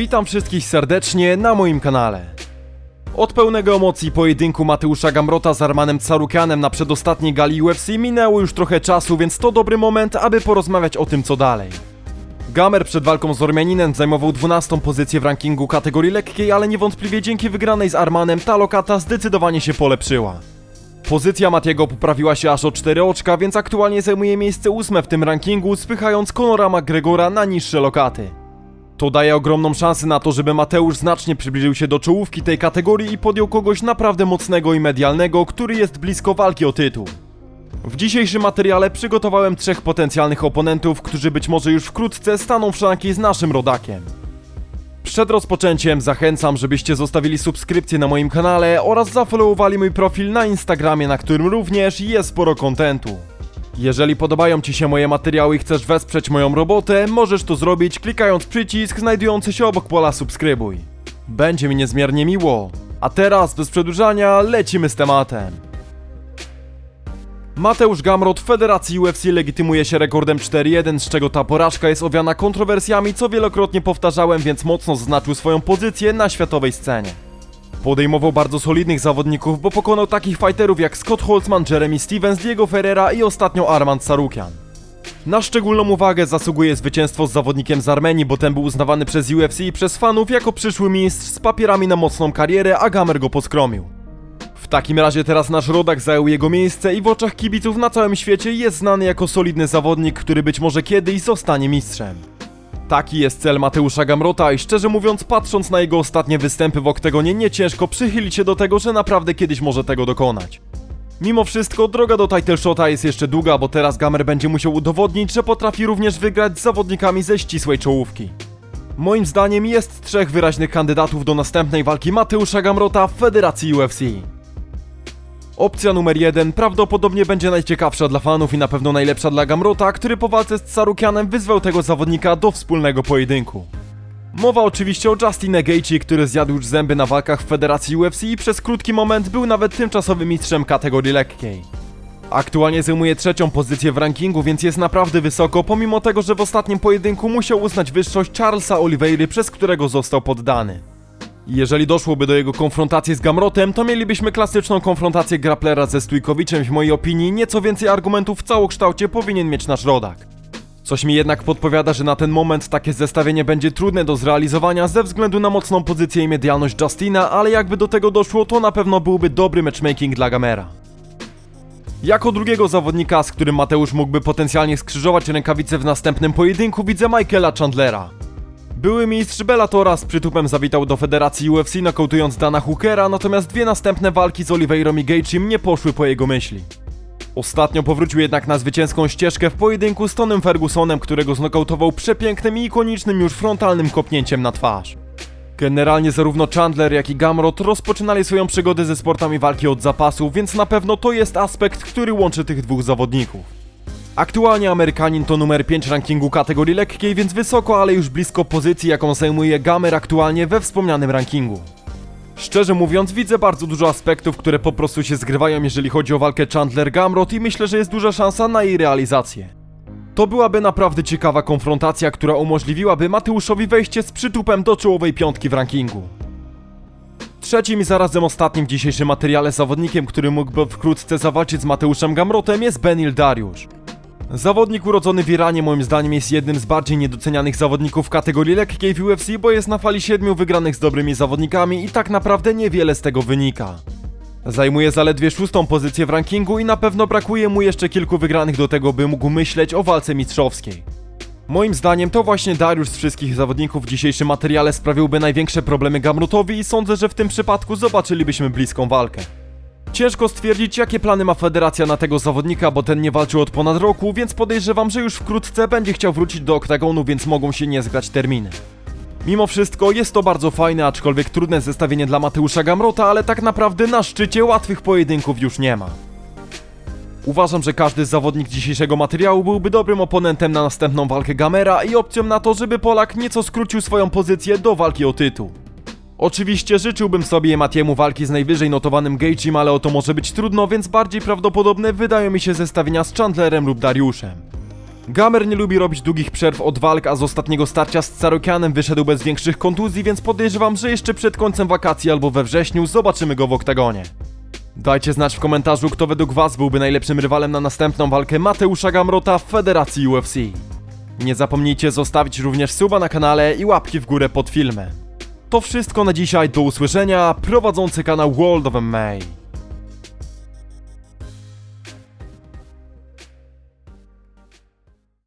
Witam wszystkich serdecznie na moim kanale. Od pełnego emocji pojedynku Mateusza Gamrota z Armanem Carukianem na przedostatniej gali UFC minęło już trochę czasu, więc to dobry moment, aby porozmawiać o tym co dalej. Gamer przed walką z Ormianinem zajmował 12 pozycję w rankingu kategorii lekkiej, ale niewątpliwie dzięki wygranej z Armanem ta lokata zdecydowanie się polepszyła. Pozycja Matiego poprawiła się aż o 4 oczka, więc aktualnie zajmuje miejsce ósme w tym rankingu, spychając Conora McGregora na niższe lokaty. To daje ogromną szansę na to, żeby Mateusz znacznie przybliżył się do czołówki tej kategorii i podjął kogoś naprawdę mocnego i medialnego, który jest blisko walki o tytuł. W dzisiejszym materiale przygotowałem trzech potencjalnych oponentów, którzy być może już wkrótce staną w szranki z naszym rodakiem. Przed rozpoczęciem zachęcam, żebyście zostawili subskrypcję na moim kanale oraz zafollowowali mój profil na Instagramie, na którym również jest sporo kontentu. Jeżeli podobają Ci się moje materiały i chcesz wesprzeć moją robotę, możesz to zrobić klikając przycisk znajdujący się obok pola subskrybuj. Będzie mi niezmiernie miło. A teraz, bez przedłużania, lecimy z tematem. Mateusz Gamrot w Federacji UFC legitymuje się rekordem 4-1, z czego ta porażka jest owiana kontrowersjami, co wielokrotnie powtarzałem, więc mocno zaznaczył swoją pozycję na światowej scenie. Podejmował bardzo solidnych zawodników, bo pokonał takich fighterów jak Scott Holtzman, Jeremy Stevens, Diego Ferreira i ostatnio Armand Sarukian. Na szczególną uwagę zasługuje zwycięstwo z zawodnikiem z Armenii, bo ten był uznawany przez UFC i przez fanów jako przyszły mistrz z papierami na mocną karierę, a Gamer go poskromił. W takim razie teraz nasz rodak zajął jego miejsce i w oczach kibiców na całym świecie jest znany jako solidny zawodnik, który być może kiedyś zostanie mistrzem. Taki jest cel Mateusza Gamrota i szczerze mówiąc, patrząc na jego ostatnie występy w oktagonie, nie ciężko przychylić się do tego, że naprawdę kiedyś może tego dokonać. Mimo wszystko, droga do title shota jest jeszcze długa, bo teraz Gamer będzie musiał udowodnić, że potrafi również wygrać z zawodnikami ze ścisłej czołówki. Moim zdaniem jest trzech wyraźnych kandydatów do następnej walki Mateusza Gamrota w Federacji UFC. Opcja numer jeden prawdopodobnie będzie najciekawsza dla fanów i na pewno najlepsza dla Gamrota, który po walce z Sarukianem wyzwał tego zawodnika do wspólnego pojedynku. Mowa oczywiście o Justinie Gaethje, który zjadł już zęby na walkach w Federacji UFC i przez krótki moment był nawet tymczasowym mistrzem kategorii lekkiej. Aktualnie zajmuje trzecią pozycję w rankingu, więc jest naprawdę wysoko, pomimo tego, że w ostatnim pojedynku musiał uznać wyższość Charlesa Oliveira, przez którego został poddany. Jeżeli doszłoby do jego konfrontacji z Gamrotem, to mielibyśmy klasyczną konfrontację grapplera ze Stójkowiczem. W mojej opinii nieco więcej argumentów w całokształcie powinien mieć nasz rodak. Coś mi jednak podpowiada, że na ten moment takie zestawienie będzie trudne do zrealizowania ze względu na mocną pozycję i medialność Justina, ale jakby do tego doszło, to na pewno byłby dobry matchmaking dla Gamera. Jako drugiego zawodnika, z którym Mateusz mógłby potencjalnie skrzyżować rękawice w następnym pojedynku, widzę Michaela Chandlera. Były mistrz Bellatora z przytupem zawitał do federacji UFC nokautując Dana Hookera, natomiast dwie następne walki z Oliveirą i Gaethjem nie poszły po jego myśli. Ostatnio powrócił jednak na zwycięską ścieżkę w pojedynku z Tonym Fergusonem, którego znokautował przepięknym i ikonicznym już frontalnym kopnięciem na twarz. Generalnie zarówno Chandler, jak i Gamrot rozpoczynali swoją przygodę ze sportami walki od zapasu, więc na pewno to jest aspekt, który łączy tych dwóch zawodników. Aktualnie Amerykanin to numer 5 rankingu kategorii lekkiej, więc wysoko, ale już blisko pozycji, jaką zajmuje Gamer aktualnie we wspomnianym rankingu. Szczerze mówiąc, widzę bardzo dużo aspektów, które po prostu się zgrywają, jeżeli chodzi o walkę Chandler-Gamrot i myślę, że jest duża szansa na jej realizację. To byłaby naprawdę ciekawa konfrontacja, która umożliwiłaby Mateuszowi wejście z przytupem do czołowej piątki w rankingu. Trzecim i zarazem ostatnim w dzisiejszym materiale zawodnikiem, który mógłby wkrótce zawalczyć z Mateuszem Gamrotem jest Benil Dariusz. Zawodnik urodzony w Iranie moim zdaniem jest jednym z bardziej niedocenianych zawodników w kategorii lekkiej w UFC, bo jest na fali siedmiu wygranych z dobrymi zawodnikami i tak naprawdę niewiele z tego wynika. Zajmuje zaledwie szóstą pozycję w rankingu i na pewno brakuje mu jeszcze kilku wygranych do tego, by mógł myśleć o walce mistrzowskiej. Moim zdaniem to właśnie Dariusz z wszystkich zawodników w dzisiejszym materiale sprawiłby największe problemy Gamrotowi i sądzę, że w tym przypadku zobaczylibyśmy bliską walkę. Ciężko stwierdzić, jakie plany ma federacja na tego zawodnika, bo ten nie walczył od ponad roku, więc podejrzewam, że już wkrótce będzie chciał wrócić do oktagonu, więc mogą się nie zgrać terminy. Mimo wszystko jest to bardzo fajne, aczkolwiek trudne zestawienie dla Mateusza Gamrota, ale tak naprawdę na szczycie łatwych pojedynków już nie ma. Uważam, że każdy zawodnik dzisiejszego materiału byłby dobrym oponentem na następną walkę Gamera i opcją na to, żeby Polak nieco skrócił swoją pozycję do walki o tytuł. Oczywiście życzyłbym sobie Matiemu walki z najwyżej notowanym Gaethjem, ale o to może być trudno, więc bardziej prawdopodobne wydają mi się zestawienia z Chandlerem lub Dariuszem. Gamer nie lubi robić długich przerw od walk, a z ostatniego starcia z Carokianem wyszedł bez większych kontuzji, więc podejrzewam, że jeszcze przed końcem wakacji albo we wrześniu zobaczymy go w oktagonie. Dajcie znać w komentarzu, kto według Was byłby najlepszym rywalem na następną walkę Mateusza Gamrota w Federacji UFC. Nie zapomnijcie zostawić również suba na kanale i łapki w górę pod filmem. To wszystko na dzisiaj, do usłyszenia, prowadzący kanał World of MMA.